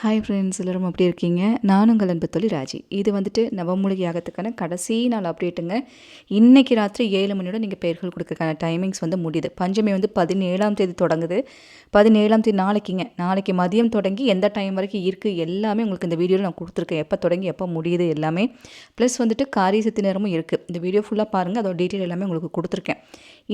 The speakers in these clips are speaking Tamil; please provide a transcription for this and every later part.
ஹாய் ஃப்ரெண்ட்ஸ் எல்லோரும் அப்படி இருக்கீங்க? நானும் உங்கள் அன்பு தொழில் ராஜி. இது வந்துட்டு நவமூலிகை யாகத்துக்கான கடைசி நாள் அப்டேட்டுங்க இன்றைக்கி ராத்திரி ஏழு மணியோட நீங்கள் பெயர்கள் கொடுக்கறதுக்கான டைமிங்ஸ் வந்து முடியுது. பஞ்சமி வந்து பதினேழாம் தேதி தொடங்குது. பதினேழாம் தேதி நாளைக்குங்க. நாளைக்கு மதியம் தொடங்கி எந்த டைம் வரைக்கும் இருக்குது எல்லாமே உங்களுக்கு இந்த வீடியோவில் நான் கொடுத்துருக்கேன். எப்போ தொடங்கி எப்போ முடியுது எல்லாமே. ப்ளஸ் வந்துட்டு காரிய சக்தி நேரமும் இருக்குது இந்த வீடியோ ஃபுல்லாக பாருங்கள் அதோட டீட்டெயில் எல்லாமே உங்களுக்கு கொடுத்துருக்கேன்.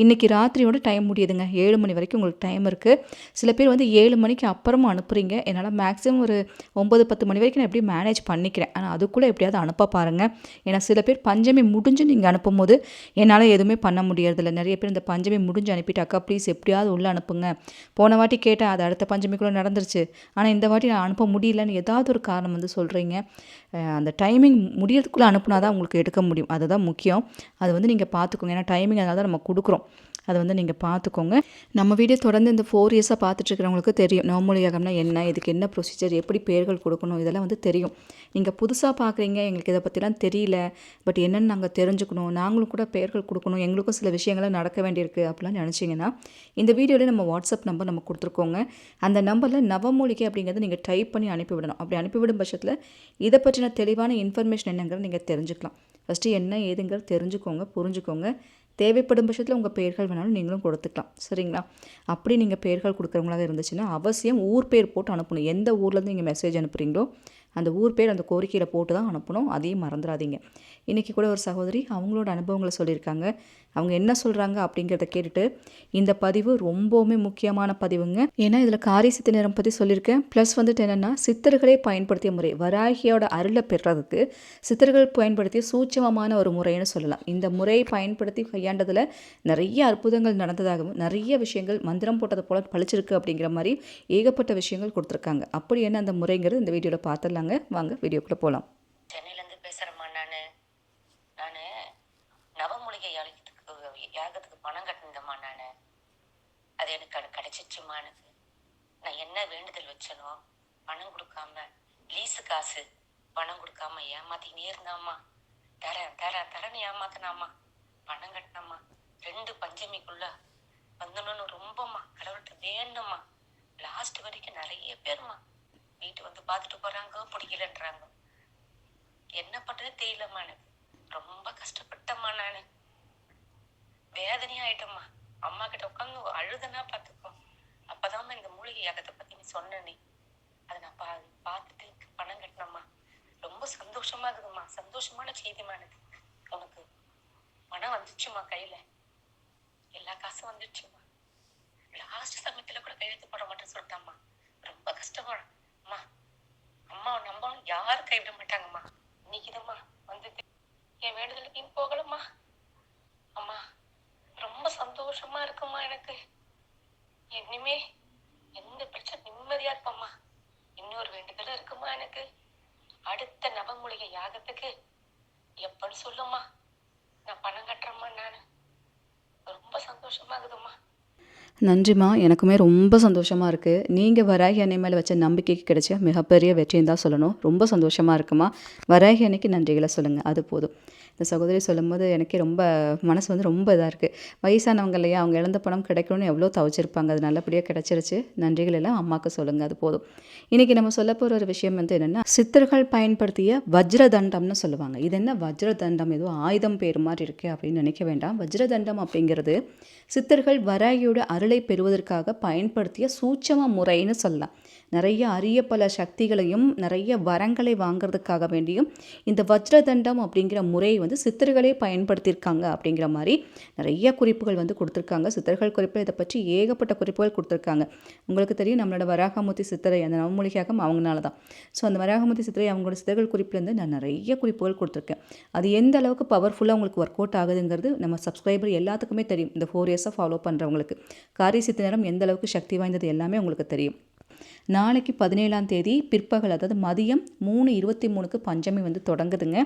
இன்றைக்கி ராத்திரியோட டைம் முடியுதுங்க. ஏழு மணி வரைக்கும் உங்களுக்கு டைம் இருக்குது சில பேர் வந்து ஏழு மணிக்கு அப்புறமா அனுப்புகிறீங்க என்னால் மேக்ஸிமம் ஒரு ஒம்பது பத்து மணி வரைக்கும் நான் எப்படி மேனேஜ் பண்ணிக்கிறேன். ஆனால் அதுக்குள்ளே எப்படியாவது அனுப்ப பாருங்கள் ஏன்னா சில பேர் பஞ்சமி முடிஞ்சு நீங்கள் அனுப்பும் போது என்னால் எதுவுமே பண்ண முடியறதில்ல. நிறைய பேர் இந்த பஞ்சமி முடிஞ்சு அனுப்பிட்டாக்கா ப்ளீஸ் எப்படியாவது உள்ளே அனுப்புங்க. போன வாட்டி கேட்டேன் அது அடுத்த பஞ்சமிக்குள்ளே நடந்துருச்சு. ஆனால் இந்த வாட்டி நான் அனுப்ப முடியலன்னு ஏதாவது ஒரு காரணம் வந்து சொல்கிறீங்க அந்த டைமிங் முடியறதுக்குள்ளே அனுப்புனா தான் உங்களுக்கு எடுக்க முடியும். அதுதான் முக்கியம். அது வந்து நீங்கள் பார்த்துக்கோங்க ஏன்னா டைமிங் அதனால தான் நம்ம கொடுக்குறோம். அதை வந்து நீங்கள் பார்த்துக்கோங்க. நம்ம வீடியோ தொடர்ந்து இந்த ஃபோர் இயர்ஸாக பார்த்துட்ருக்கிறவங்களுக்கு தெரியும். நவமொழியாகம்னா என்ன இதுக்கு என்ன ப்ரொசீஜர் எப்படி பேர்கள் கொடுக்கணும் இதெல்லாம் வந்து தெரியும். நீங்கள் புதுசாக பார்க்குறீங்க எங்களுக்கு இதை பற்றிலாம் தெரியல. பட் என்னென்னு நாங்கள் தெரிஞ்சுக்கணும். நாங்களும் கூட பெயர்கள் கொடுக்கணும். எங்களுக்கும் சில விஷயங்கள்லாம் நடக்க வேண்டியிருக்கு அப்படிலாம் நினச்சிங்கன்னா இந்த வீடியோவில் நம்ம வாட்ஸ்அப் நம்பர் நம்ம கொடுத்துருக்கோங்க. அந்த நம்பரில் நவமூலிகை அப்படிங்கிறத நீங்கள் டைப் பண்ணி அனுப்பிவிடணும். அப்படி அனுப்பிவிடும் பட்சத்தில் இதை பற்றின தெளிவான இன்ஃபர்மேஷன் என்னங்கிறத நீங்கள் தெரிஞ்சுக்கலாம். ஃபஸ்ட்டு என்ன ஏதுங்கிறது தெரிஞ்சுக்கோங்க புரிஞ்சுக்கோங்க. தேவைப்படும் பட்சத்தில் உங்கள் பெயர்கள் வேணாலும் நீங்களும் கொடுத்துக்கலாம். சரிங்களா? அப்படி நீங்கள் பெயர்கள் கொடுக்குறவங்களாக இருந்துச்சுன்னா அவசியம் ஊர் பேர் போட்டு அனுப்பணும். எந்த ஊர்லேருந்து நீங்கள் மெசேஜ் அனுப்புகிறீங்களோ அந்த ஊர் பேர் அந்த கோரிக்கையில் போட்டு தான் அனுப்பணும். அதையும் மறந்துடாதீங்க. இன்றைக்கி கூட ஒரு சகோதரி அவங்களோட அனுபவங்களை சொல்லியிருக்காங்க. அவங்க என்ன சொல்கிறாங்க அப்படிங்கிறத கேட்டுட்டு இந்த பதிவு ரொம்பவுமே முக்கியமான பதிவுங்க. ஏன்னா இதில் காரி சித்த நேரம் பற்றி சொல்லியிருக்கேன். ப்ளஸ் வந்துட்டு என்னென்னா சித்தர்களே பயன்படுத்திய முறை வராகியோட அருளை பெறுறதுக்கு சித்தர்கள் பயன்படுத்திய சூட்சமமான ஒரு முறைன்னு சொல்லலாம். இந்த முறையை பயன்படுத்தி கையாண்டதில் நிறைய அற்புதங்கள் நடந்ததாகவும் நிறைய விஷயங்கள் மந்திரம் போட்டதை போல பழிச்சிருக்கு அப்படிங்கிற மாதிரி ஏகப்பட்ட விஷயங்கள் கொடுத்துருக்காங்க. அப்படி என்ன அந்த முறைங்கிறது இந்த வீடியோவில் பார்த்துடலாங்க வாங்க வீடியோக்குள்ளே போகலாம் சென்னையில் பேசுகிறேம்மா நான் நான் நவமூலிகை யாகத்துக்கு யாகத்துக்கு பணம் கட்டினதம்மா நான் அது எனக்கு அது எனக்கு நான் என்ன வேண்டுதல் வச்சனோ பணம் கொடுக்காம லீஸு காசு பணம் கொடுக்காம ஏமாத்தினே இருந்தாமா தரேன் தரேன் தரேன்னு ஏமாத்தினாமா பணம் கட்டினம்மா. ரெண்டு பஞ்சமிக்குள்ள வந்தணும்னு ரொம்பம்மா. கடவுள்கிட்ட வேணும்மா. லாஸ்ட் வரைக்கும் நிறைய பேருமா வீட்டு வந்து பார்த்துட்டு போறாங்க பிடிக்கலன்றாங்க. என்ன பண்றது தெரியலம்மா எனக்கு. ரொம்ப கஷ்டப்பட்டம்மா நானு. வேதனையாயிட்டம்மா. அம்மா கிட்ட உட்காந்து அழுதுனா பார்த்துக்கோ. அப்பதாம்மா இந்த மூலிகை யாகத்தை பத்தி நீ சொன்ன அதை நான் பா பார்த்துட்டு பணம் கட்டினம்மா ரொம்ப சந்தோஷமா இருக்குதும்மா. சந்தோஷமான செய்திமா எனக்கு உனக்கு பணம் வந்துச்சுமா கையில. எல்லா காசும் வந்துடுச்சுமா லாஸ்ட் சமயத்துல கூட கையெழுத்து போட மாட்டேன்னு சொல்லிட்டாம்மா. ரொம்ப கஷ்டமா. அம்மா அம்மா நம்பணும் யாரும் கைவிட மாட்டாங்கம்மா. இன்னைக்குதம்மா வந்து என் வேண்டுதலுக்கு போகலம்மா. அம்மா ரொம்ப சந்தோஷமா இருக்குமா எனக்கு? இனிமே எந்த பிரச்சனை நிம்மதியா இருப்பம்மா இன்னொரு வேண்டுதல் இருக்குமா எனக்கு? அடுத்த நவமூலிகை யாகத்துக்கு எப்பன்னு சொல்லுமா? நான் பணம் கட்டுறேம்மா நான். ரொம்ப சந்தோஷமா இருக்குதும்மா. நன்றிம்மா. எனக்குமே ரொம்ப சந்தோஷமாக இருக்குது நீங்கள் வராகி அன்னை மேலே வச்ச நம்பிக்கைக்கு கிடைச்ச மிகப்பெரிய வெற்றின்னு தான் சொல்லணும். ரொம்ப சந்தோஷமாக இருக்குமா. வராகி அன்னைக்கு நன்றிகளை சொல்லுங்கள் அது போதும். இந்த சகோதரி சொல்லும்போது எனக்கே ரொம்ப மனசு வந்து ரொம்ப இதாக இருக்குது வயசானவங்க இல்லையா அவங்க இழந்த பணம் கிடைக்கணும்னு எவ்வளோ தவச்சிருப்பாங்க. அது நல்லபடியாக கிடைச்சிருச்சு. நன்றிகள் எல்லாம் அம்மாவுக்கு சொல்லுங்கள் அது போதும். இன்றைக்கி நம்ம சொல்ல போகிற ஒரு விஷயம் வந்து என்னென்னா சித்தர்கள் பயன்படுத்திய வஜ்ரதண்டம்னு சொல்லுவாங்க. இது என்ன வஜ்ரதண்டம்? ஏதோ ஆயுதம் பேர் மாதிரி இருக்குது அப்படின்னு நினைக்க வேண்டாம். வஜ்ரதண்டம் அப்படிங்கிறது சித்தர்கள் வராகியோட அருளை பெறுவதற்காக பயன்படுத்திய சூட்சம முறைன்னு சொல்லலாம். நிறைய அரிய பல சக்திகளையும் நிறைய வரங்களை வாங்கிறதுக்காக வேண்டியும் இந்த வஜ்ரதண்டம் அப்படிங்கிற முறையை வந்து சித்தர்களே பயன்படுத்தியிருக்காங்க அப்படிங்கிற மாதிரி நிறைய குறிப்புகள் வந்து கொடுத்துருக்காங்க. சித்தர்கள் குறிப்பில் இதை பற்றி ஏகப்பட்ட குறிப்புகள் கொடுத்துருக்காங்க. உங்களுக்கு தெரியும் நம்மளோட வராகமூர்த்தி சித்தரை அந்த நவமொழியாகம் அவங்களால தான். ஸோ அந்த வராகமூர்த்தி சித்தரை அவங்களோட சித்தர்கள் குறிப்பிலேருந்து நான் நிறைய குறிப்புகள் கொடுத்துருக்கேன். அது எந்த அளவுக்கு பவர்ஃபுல்லாக உங்களுக்கு ஒர்க் அவுட் ஆகுதுங்கிறது நம்ம சப்ஸ்கிரைபர் எல்லாத்துக்குமே தெரியும். இந்த ஃபோர் இயர்ஸாக ஃபாலோ பண்ணுறவங்களுக்கு காரிசித்த நேரம் எந்த அளவுக்கு சக்தி வாய்ந்தது எல்லாமே உங்களுக்கு தெரியும். நாளைக்கு பதினேழாம் தேதி பிற்பகல் அதாவது மதியம் மூணு இருபத்தி மூணுக்கு பஞ்சமி வந்து தொடங்குதுங்க.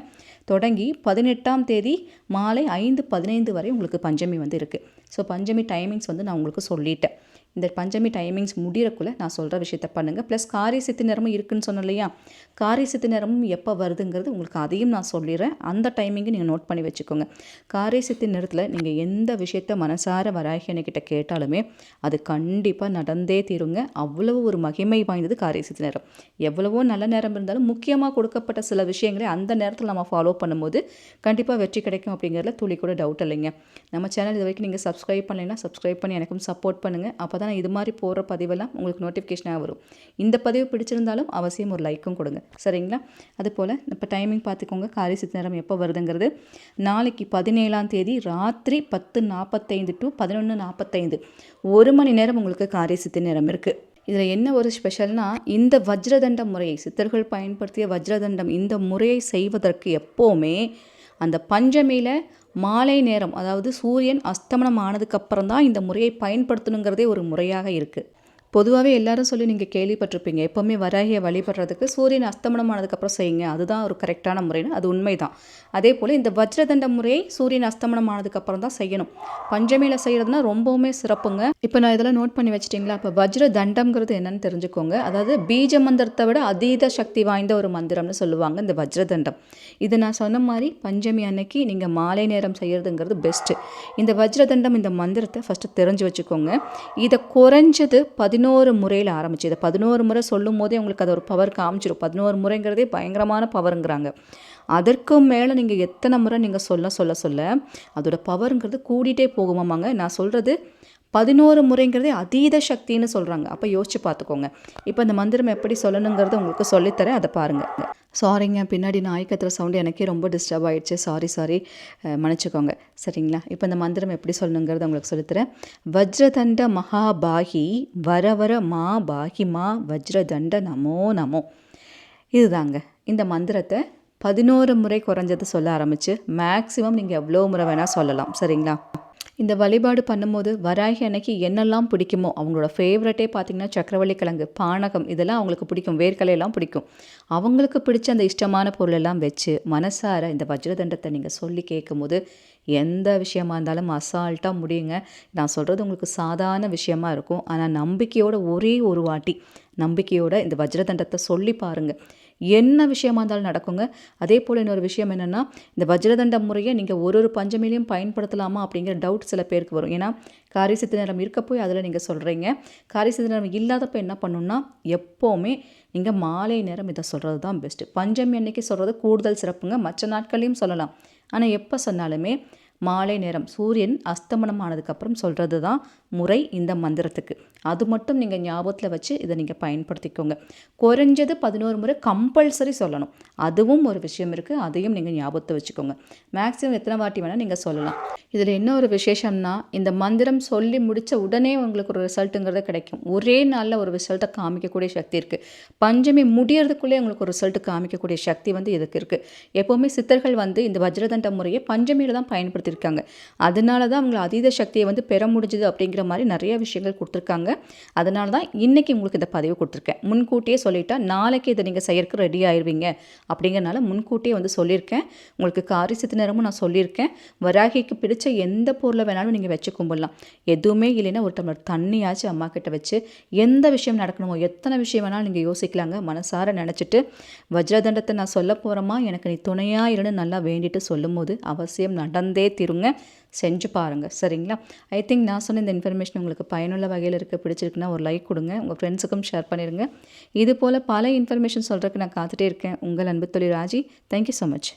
தொடங்கி பதினெட்டாம் தேதி மாலை ஐந்து பதினைந்து வரை உங்களுக்கு பஞ்சமி வந்து இருக்குது ஸோ பஞ்சமி டைமிங்ஸ் வந்து நான் உங்களுக்கு சொல்லிட்டேன். இந்த பஞ்சமி டைமிங்ஸ் முடிகிறக்குள்ளே நான் சொல்கிற விஷயத்த பண்ணுங்கள் ப்ளஸ் காரிய சித்தி நேரமும் இருக்குன்னு சொன்னேன் இல்லையா? காரிய சித்தி நேரமும் எப்போ வருதுங்கிறது உங்களுக்கு அதையும் நான் சொல்லிடுறேன். அந்த டைமிங்கை நீங்கள் நோட் பண்ணி வச்சுக்கோங்க. காரிய சித்தி நேரத்தில் நீங்கள் எந்த விஷயத்த மனசார வராகியனைக்கிட்ட கேட்டாலுமே அது கண்டிப்பாக நடந்தே தீருங்க. அவ்வளவு ஒரு மகிமை வாய்ந்தது காரிய சித்தி நேரம் எவ்வளவோ நல்ல நேரம் இருந்தாலும் முக்கியமாக கொடுக்கப்பட்ட சில விஷயங்களை அந்த நேரத்தில் நம்ம ஃபாலோ பண்ணும்போது கண்டிப்பாக வெற்றி கிடைக்கும் அப்படிங்கிறதுல துளி கூட டவுட் இல்லைங்க. நம்ம சேனல் இது வரைக்கும் நீங்கள் சப்ஸ்கிரைப் பண்ணலைன்னா சப்ஸ்கிரைப் பண்ணி எனக்கும் சப்போர்ட் பண்ணுங்கள் அப்போ தான் இது மாதிரி போடுற பதிவெல்லாம் உங்களுக்கு நோட்டிஃபிகேஷனாக வரும். இந்த பதிவு பிடிச்சிருந்தாலும் அவசியம் ஒரு லைக்கும் கொடுங்க. சரிங்களா? அதுபோல் இப்போ டைமிங் பார்த்துக்கோங்க. காரி சித்த நேரம் எப்போ வருதுங்கிறது. நாளைக்கு பதினேழாம் தேதி ராத்திரி பத்து நாற்பத்தைந்து டு பதினொன்று நாற்பத்தைந்து ஒரு மணி நேரம் உங்களுக்கு காரிய சித்த நேரம் இருக்குது இதில் என்ன ஒரு ஸ்பெஷல்னால் இந்த வஜ்ரதண்ட முறையை சித்தர்கள் பயன்படுத்திய வஜ்ரதண்டம் இந்த முறையை செய்வதற்கு எப்போவுமே அந்த பஞ்சமியில் மாலை நேரம் அதாவது சூரியன் அஸ்தமனம் ஆனதுக்கப்புறம் தான் இந்த முறையை பயன்படுத்தணுங்கிறதே ஒரு முறையாக இருக்குது பொதுவாகவே எல்லாரும் சொல்லி நீங்கள் கேள்விப்பட்டிருப்பீங்க. எப்போவுமே வராகியை வழிபடுறதுக்கு சூரியன் அஸ்தமனம் ஆனதுக்கப்புறம் செய்யுங்க. அதுதான் ஒரு கரெக்டான முறைன்னு அது உண்மைதான். அதே போல் இந்த வஜ்ரதண்ட முறையை சூரியன் அஸ்தமனம் ஆனதுக்கப்புறம் தான் செய்யணும். பஞ்சமியில் செய்கிறதுனா ரொம்பவுமே சிறப்புங்க. இப்போ நான் இதெல்லாம் நோட் பண்ணி வச்சிட்டிங்களா? இப்போ வஜ்ர தண்டம்ங்கிறது என்னன்னு தெரிஞ்சுக்கோங்க. அதாவது பீஜ மந்திரத்தை விட அதீத சக்தி வாய்ந்த ஒரு மந்திரம்னு சொல்லுவாங்க இந்த வஜ்ரதண்டம். இது நான் சொன்ன மாதிரி பஞ்சமி அன்னைக்கு நீங்கள் மாலை நேரம் செய்கிறதுங்கிறது பெஸ்ட்டு இந்த வஜ்ரதண்டம் இந்த மந்திரத்தை ஃபஸ்ட்டு தெரிஞ்சு வச்சுக்கோங்க. இதை குறைஞ்சது பதி பதினோரு முறையில் ஆரம்பிச்சு இதை பதினோரு முறை சொல்லும் போதே உங்களுக்கு அது ஒரு பவர் காமிச்சிடும் பதினோரு முறைங்கிறதே பயங்கரமான பவருங்கிறாங்க அதற்கு மேலே நீங்கள் எத்தனை முறை நீங்கள் சொல்ல சொல்ல சொல்ல அதோட பவருங்கிறது கூடிட்டே போகுமாமாங்க. நான் சொல்கிறது பதினோரு முறைங்கிறதே அதீத சக்தின்னு சொல்கிறாங்க அப்போ யோசிச்சு பார்த்துக்கோங்க. இப்போ இந்த மந்திரம் எப்படி சொல்லணுங்கிறத உங்களுக்கு சொல்லித்தரேன். அதை பாருங்கள் சாரிங்க பின்னாடி நாய் கத்துற சவுண்டு எனக்கே ரொம்ப டிஸ்டர்ப் ஆகிடுச்சு சாரி சாரி மன்னிச்சுக்கோங்க. சரிங்களா? இப்போ இந்த மந்திரம் எப்படி சொல்லணுங்கிறத உங்களுக்கு சொல்லித்தரேன். வஜ்ரதண்ட மகாபாகி வர வர மா பாகி மா வஜ்ரதண்ட நமோ நமோ. இதுதாங்க. இந்த மந்திரத்தை பதினோரு முறை குறைஞ்சது சொல்ல ஆரம்பித்து மேக்ஸிமம் நீங்கள் எவ்வளோ முறை வேணால் சொல்லலாம். சரிங்களா? இந்த வழிபாடு பண்ணும்போது வராகி அன்னைக்கு என்னெல்லாம் பிடிக்குமோ அவங்களோட ஃபேவரட்டே பார்த்திங்கன்னா சக்கரவள்ளி கிழங்கு பானகம் இதெல்லாம் அவங்களுக்கு பிடிக்கும். வேர்க்கலையெல்லாம் பிடிக்கும். அவங்களுக்கு பிடிச்ச அந்த இஷ்டமான பொருளெல்லாம் வச்சு மனசார இந்த வஜ்ரதண்டத்தை நீங்கள் சொல்லி கேட்கும்போது எந்த விஷயமா இருந்தாலும் அசால்ட்டாக முடியுங்க. நான் சொல்கிறது உங்களுக்கு சாதாரண விஷயமா இருக்கும். ஆனால் நம்பிக்கையோட ஒரே ஒரு வாட்டி நம்பிக்கையோட இந்த வஜ்ரதண்டத்தை சொல்லி பாருங்கள் என்ன விஷயமா இருந்தாலும் நடக்குங்க. அதே போல் இன்னொரு விஷயம் என்னென்னா இந்த வஜ்ரதண்ட முறையை நீங்கள் ஒரு ஒரு பஞ்சமிலையும் பயன்படுத்தலாமா அப்படிங்கிற டவுட் சில பேருக்கு வரும். ஏன்னா காரிசித்த நேரம் இருக்க போய் அதில் நீங்கள் சொல்கிறீங்க காரிசித்த நேரம் இல்லாதப்போ என்ன பண்ணணும்னா எப்போவுமே நீங்கள் மாலை நேரம் இதை சொல்கிறது தான் பெஸ்ட்டு பஞ்சமி அன்னைக்கு சொல்கிறது கூடுதல் சிறப்புங்க. மற்ற நாட்களையும் சொல்லலாம். ஆனால் எப்போ சொன்னாலுமே மாலை நேரம் சூரியன் அஸ்தமனம் ஆனதுக்கப்புறம் சொல்கிறது தான் முறை இந்த மந்திரத்துக்கு. அது மட்டும் நீங்கள் ஞாபகத்தில் வச்சு இதை நீங்கள் பயன்படுத்திக்கோங்க. குறைஞ்சது பதினோரு முறை கம்பல்சரி சொல்லணும். அதுவும் ஒரு விஷயம் இருக்குது அதையும் நீங்கள் ஞாபகத்தை வச்சுக்கோங்க. மேக்ஸிமம் எத்தனை வாட்டி வேணால் நீங்கள் சொல்லலாம். இதில் என்ன ஒரு விசேஷம்னா இந்த மந்திரம் சொல்லி முடித்த உடனே உங்களுக்கு ஒரு ரிசல்ட்டுங்கிறது கிடைக்கும். ஒரே நாளில் ஒரு ரிசல்ட்டை காமிக்கக்கூடிய சக்தி இருக்குது பஞ்சமி முடியறதுக்குள்ளே உங்களுக்கு ஒரு ரிசல்ட்டு காமிக்கக்கூடிய சக்தி வந்து இதுக்கு இருக்குது எப்போவுமே சித்தர்கள் வந்து இந்த வஜ்ரதண்ட முறையை பஞ்சமியில் தான் பயன்படுத்தியிருக்காங்க. அதனால தான் அவங்களை அதீத சக்தியை வந்து பெற முடிஞ்சுது அப்படிங்கிற மாதிரி நிறைய விஷயங்கள் கொடுத்துருக்காங்க. அதனால தான் இன்றைக்கி உங்களுக்கு இந்த பதிவு கொடுத்துருக்கேன். முன்கூட்டியே சொல்லிட்டா நாளைக்கு இதை நீங்கள் செய்யறதுக்கு ரெடி ஆயிடுவீங்க அப்படிங்கிறனால முன்கூட்டியே வந்து சொல்லியிருக்கேன். உங்களுக்கு காரி நேரமும் நான் சொல்லியிருக்கேன். வராகிக்கு பிடிச்ச எந்த பொருளை வேணாலும் நீங்கள் வச்சு கும்பிடலாம். எதுவுமே இல்லைன்னா ஒரு டம்ளர் தண்ணியாச்சும் அம்மா கிட்ட வச்சு எந்த விஷயம் நடக்கணுமோ எத்தனை விஷயம் வேணாலும் நீங்கள் யோசிக்கலாங்க. மனசார நினச்சிட்டு வஜ்ரதண்டத்தை நான் சொல்ல போகிறோமா எனக்கு நீ துணையாக இருந்து நல்லா வேண்டிட்டு சொல்லும்போது அவசியம் நடந்தே திருங்க. செஞ்சு பாருங்கள் சரிங்களா? ஐ திங்க் நான் சொன்ன இந்த இன்ஃபர்மேஷன் உங்களுக்கு பயனுள்ள வகையில் இருக்க பிடிச்சிருக்குன்னா ஒரு லைக் கொடுங்க. உங்கள் ஃப்ரெண்ட்ஸுக்கும் ஷேர் பண்ணிடுங்க இது போல் பல இன்ஃபர்மேஷன் சொல்கிறதுக்கு நான் காத்துட்டே இருக்கேன். உங்கள் அன்பு தொழில் ராஜி. Thank you so much